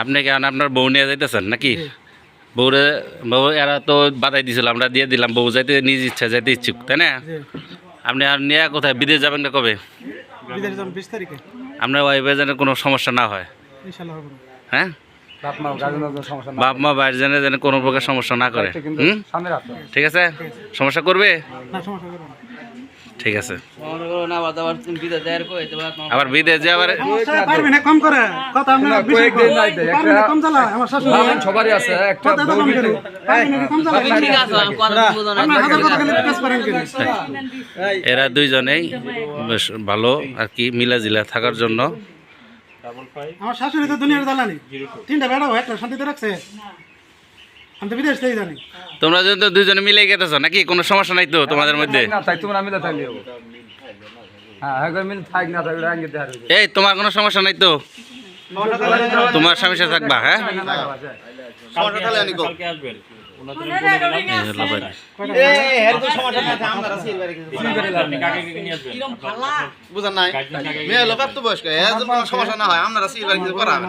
আপনি কি আপনার বউ নিয়ে যাইতেছেন নাকি? বউরে বউ এরা তো বাধাই দিছিল আমরা দিয়ে দিলাম বউ যাইতে নিজ ইচ্ছা যাইতে ইচ্ছুক তাই না? আপনি আর নিয়ে কোথায় বিদেশ যাবেন না কবে? আপনার ওয়াইফের যেন কোনো সমস্যা না হয়। হ্যাঁ? বাপ মা গার্জেনের সমস্যা না বাপ মা বাইরে যেন যেন কোনো প্রকার সমস্যা না করে। ঠিক আছে? সমস্যা করবে? ঠিক আছে। আবার বিদেশ যে কম করে। কথা আমরা না, বেশি নাই দেয়, একটা- কম চালা আমার শাশুড়ি বাবা সবারই আছে একটা কথা কম করে। ভিতরে- পারবি না, কম চালা ঠিক আছে আমি কথা বুঝো না আমরা কথা খালি পেশ করেন কেন এরা দুইজনেই বেশ ভালো আর কি মিলাজিলা থাকার জন্য। আমার শাশুড়ি তো দুনিয়ার জ্বালানি তিনটা বেড়াও একটা শান্তিতে রাখছে। আমি তো বিদেশ থেকে জানি। তোমরা যদি দুইজনে মিলে গেতেছ নাকি কোনো সমস্যা নাই তো তোমাদের মধ্যে? না তাই তোমরা মিলে থাকলে হব। হ্যাঁ দেখার এই তোমার কোনো সমস্যা নাই তো? তোমার স্বামীর সাথে থাকবা হ্যাঁ। বুঝেন নাই মেয়ে লোক তো বয়স্ক সমস্যা না হয় আপনারা সিলভার কিছু করাবেন